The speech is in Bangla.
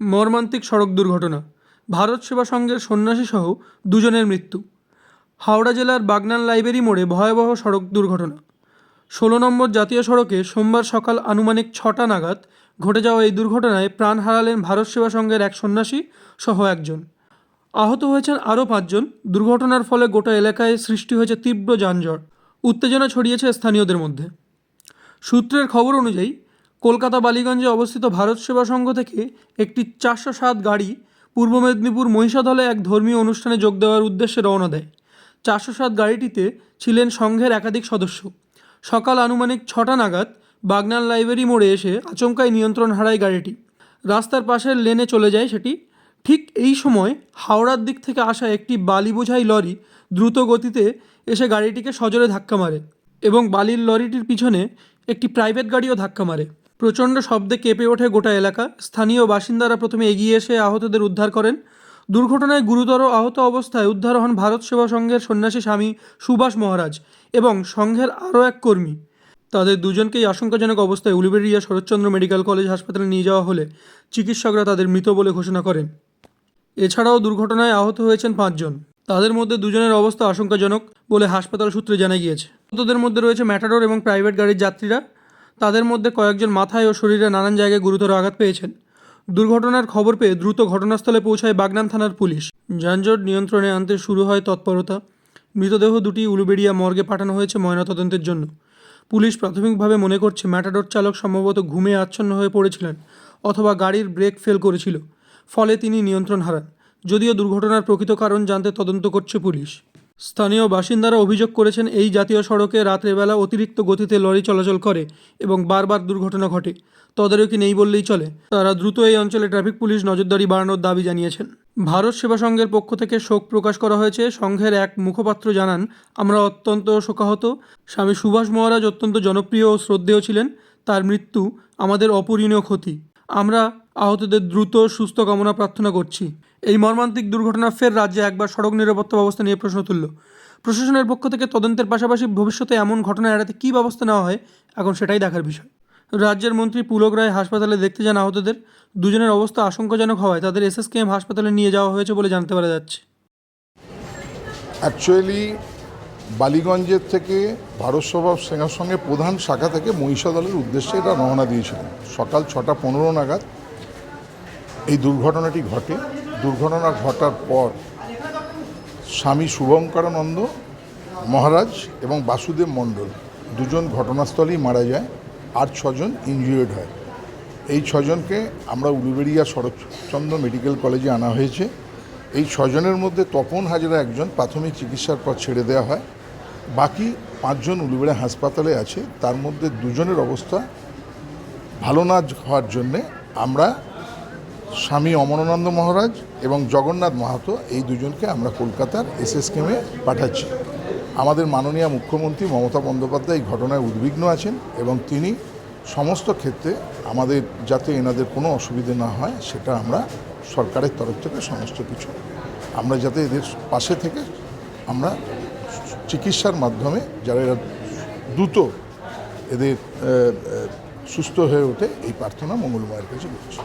মর্মান্তিক সড়ক দুর্ঘটনা, ভারত সেবা সংঘের সন্ন্যাসী সহ দুজনের মৃত্যু। হাওড়া জেলার বাগনান লাইব্রেরি মোড়ে ভয়াবহ সড়ক দুর্ঘটনা। ষোলো নম্বর জাতীয় সড়কে সোমবার সকাল আনুমানিক ছটা নাগাদ ঘটে যাওয়া এই দুর্ঘটনায় প্রাণ হারালেন ভারত সেবা সংঘের এক সন্ন্যাসী সহ একজন। আহত হয়েছেন আরও পাঁচজন। দুর্ঘটনার ফলে গোটা এলাকায় সৃষ্টি হয়েছে তীব্র যানজট। উত্তেজনা ছড়িয়েছে স্থানীয়দের মধ্যে। সূত্রের খবর অনুযায়ী কলকাতা বালিগঞ্জে অবস্থিত ভারত সেবা সংঘ থেকে একটি চারশো সাত গাড়ি পূর্ব মেদিনীপুর মহিষাদলে এক ধর্মীয় অনুষ্ঠানে যোগ দেওয়ার উদ্দেশ্যে রওনা দেয়। চারশো সাত গাড়িটিতে ছিলেন সংঘের একাধিক সদস্য। সকাল আনুমানিক ছটা নাগাদ বাগনান লাইব্রেরি মোড়ে এসে আচমকায় নিয়ন্ত্রণ হারায় গাড়িটি। রাস্তার পাশের লেনে চলে যায় সেটি। ঠিক এই সময় হাওড়ার দিক থেকে আসা একটি বালি বোঝাই লরি দ্রুত গতিতে এসে গাড়িটিকে সজোরে ধাক্কা মারে এবং বালির লরিটির পিছনে একটি প্রাইভেট গাড়িও ধাক্কা মারে। প্রচণ্ড শব্দে কেঁপে ওঠে গোটা এলাকা। স্থানীয় বাসিন্দারা প্রথমে এগিয়ে এসে আহতদের উদ্ধার করেন। দুর্ঘটনায় গুরুতর আহত অবস্থায় উদ্ধার হন ভারত সেবা সংঘের সন্ন্যাসী স্বামী সুভাষ মহারাজ এবং সংঘের আরও এক কর্মী। তাদের দুজনকেই আশঙ্কাজনক অবস্থায় উলুবেড়িয়া শরৎচন্দ্র মেডিকেল কলেজ হাসপাতালে নিয়ে যাওয়া হলে চিকিৎসকরা তাদের মৃত বলে ঘোষণা করেন। এছাড়াও দুর্ঘটনায় আহত হয়েছেন পাঁচজন। তাদের মধ্যে দুজনের অবস্থা আশঙ্কাজনক বলে হাসপাতাল সূত্রে জানা গিয়েছে। আহতদের মধ্যে রয়েছে ম্যাটাডোর এবং প্রাইভেট গাড়ির যাত্রীরা। তাদের মধ্যে কয়েকজন মাথায় ও শরীরে নানান জায়গায় গুরুতর আঘাত পেয়েছেন। দুর্ঘটনার খবর পেয়ে দ্রুত ঘটনাস্থলে পৌঁছায় বাগনান থানার পুলিশ। যানজট নিয়ন্ত্রণে আনতে শুরু হয় তৎপরতা। মৃতদেহ দুটি উলুবেড়িয়া মর্গে পাঠানো হয়েছে ময়নাতদন্তের জন্য। পুলিশ প্রাথমিকভাবে মনে করছে ম্যাটাডোর চালক সম্ভবত ঘুমে আচ্ছন্ন হয়ে পড়েছিলেন অথবা গাড়ির ব্রেক ফেল করেছিল, ফলে তিনি নিয়ন্ত্রণ হারান। যদিও দুর্ঘটনার প্রকৃত কারণ জানতে তদন্ত করছে পুলিশ। স্থানীয় বাসিন্দারা অভিযোগ করেছেন এই জাতীয় সড়কে রাত্রেবেলা অতিরিক্ত গতিতে লরি চলাচল করে এবং বারবার দুর্ঘটনা ঘটে। তদারকি নেই বললেই চলে। তারা দ্রুত এই অঞ্চলে ট্রাফিক পুলিশ নজরদারি বাড়ানোর দাবি জানিয়েছেন। ভারত সেবা সংঘের পক্ষ থেকে শোক প্রকাশ করা হয়েছে। সংঘের এক মুখপাত্র জানান, আমরা অত্যন্ত শোকাহত। স্বামী সুভাষ মহারাজ অত্যন্ত জনপ্রিয় ও শ্রদ্ধেয় ছিলেন। তার মৃত্যু আমাদের অপূরণীয় ক্ষতি। আমরা আহতদের দ্রুত সুস্থ কামনা প্রার্থনা করছি। এই মর্মান্তিক দুর্ঘটনা ফের রাজ্যে একবার সড়ক নিরাপত্তা ব্যবস্থা নিয়ে প্রশ্ন তুলল। প্রশাসনের পক্ষ থেকে তদন্তের পাশাপাশি ভবিষ্যতে এমন ঘটনা এড়াতে কী ব্যবস্থা নেওয়া হয়, এখন সেটাই দেখার বিষয়। রাজ্যের মন্ত্রী পুলক রায় হাসপাতালে দেখতে যান আহতদের। দুজনের অবস্থা আশঙ্কাজনক হওয়ায় তাদের এসএসকেএম হাসপাতালে নিয়ে যাওয়া হয়েছে বলে জানতে পারা যাচ্ছে। অ্যাকচুয়ালি বালিগঞ্জের থেকে ভারত সভা সেনার সঙ্গে প্রধান শাখা থেকে মহিষা দলের উদ্দেশ্যে এটা রওনা দিয়েছিলেন। সকাল ছটা পনেরো নাগাদ এই দুর্ঘটনাটি ঘটে। দুর্ঘটনা ঘটার পর স্বামী শুভঙ্করানন্দ মহারাজ এবং বাসুদেব মণ্ডল দুজন ঘটনাস্থলেই মারা যায়। আর ছজন ইনজিওর্ড হয়। এই ছজনকে আমরা উলুবেড়িয়া শরৎচন্দ্র মেডিকেল কলেজে আনা হয়েছে। এই ছজনের মধ্যে তপন হাজরা একজন প্রাথমিক চিকিৎসার পর ছেড়ে দেওয়া হয়। বাকি পাঁচজন উলুবেড়া হাসপাতালে আছে, তার মধ্যে দুজনের অবস্থা ভালো না হওয়ার জন্যে আমরা স্বামী অমরানন্দ মহারাজ এবং জগন্নাথ মাহাতো এই দুজনকে আমরা কলকাতার এসএসকেমে পাঠাচ্ছি। আমাদের মাননীয় মুখ্যমন্ত্রী মমতা বন্দ্যোপাধ্যায় এই ঘটনায় উদ্বিগ্ন আছেন এবং তিনি সমস্ত ক্ষেত্রে আমাদের যাতে এনাদের কোনো অসুবিধে না হয়, সেটা আমরা সরকারের তরফ থেকে সমস্ত কিছু আমরা যাতে এদের পাশে থেকে আমরা চিকিৎসার মাধ্যমে যারা এরা দ্রুত এদের সুস্থ হয়ে ওঠে এই প্রার্থনা মঙ্গলময়ের কাছে করছি